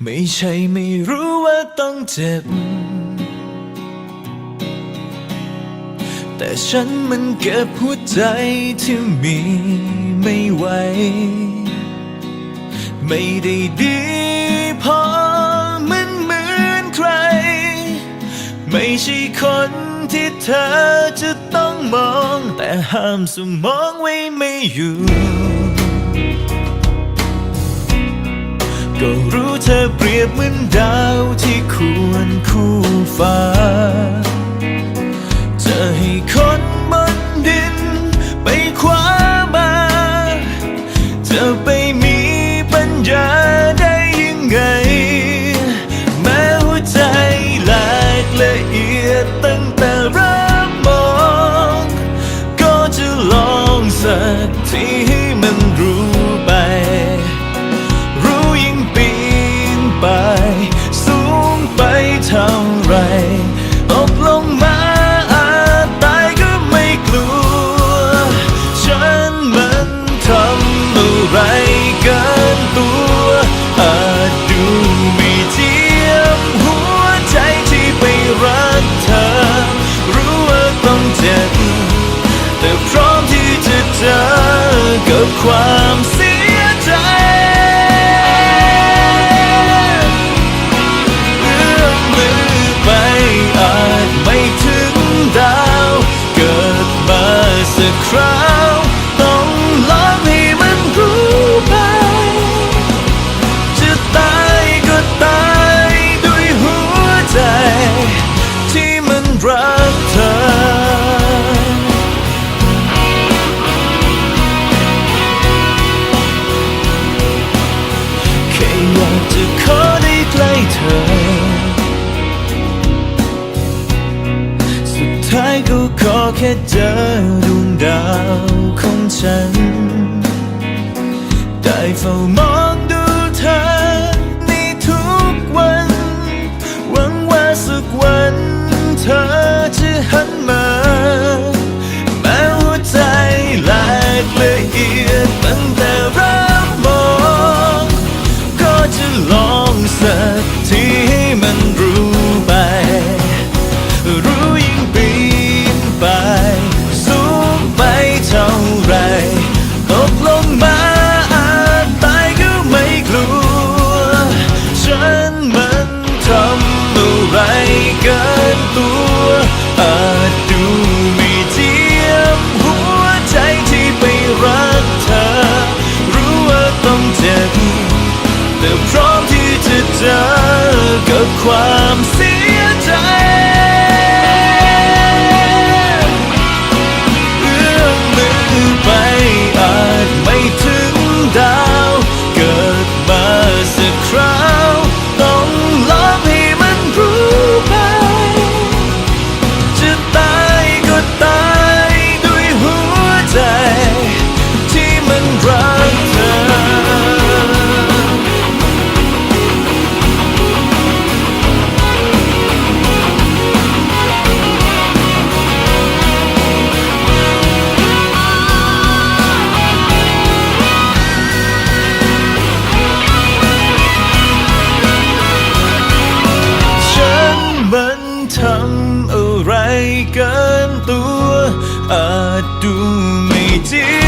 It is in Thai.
ไม่ใช่ไม่รู้ว่าต้องเจ็บ แต่ฉันมันเก็บหัวใจที่มีไม่ไหว ไม่ได้ดีพอเหมือนเหมือนใคร ไม่ใช่คนที่เธอจะต้องมอง แต่ห้ามสมองไว้ไม่อยู่ ก็รู้ เธอเปรียบเหมือนดาวที่ควรคู่ฟ้า จะให้คน กับความเสียใจเอื้อมมือไปอาจไม่ถึงดาว เกิดมาสักคราวต้องลองให้มันรู้ไป จะตายก็ตายด้วยหัวใจ ที่มันรัก อยากจะขอได้ใกล้เธอ สุดท้ายก็ขอแค่เจอดวงดาวของฉัน ได้เฝ้ามองดูเธอในทุกวัน หวังว่าสักวันเธอจะหันมาแม้หัวใจแหลกละเอียดตั้งแต่ริ่ม เกินตัวอาจดูไม่เทียมหัวใจที่ไปรักเธอ รู้ว่าต้องเจ็บแต่พร้อมที่จะเจอกับความเสีย ไรเกินตัว อาจดูไม่จริง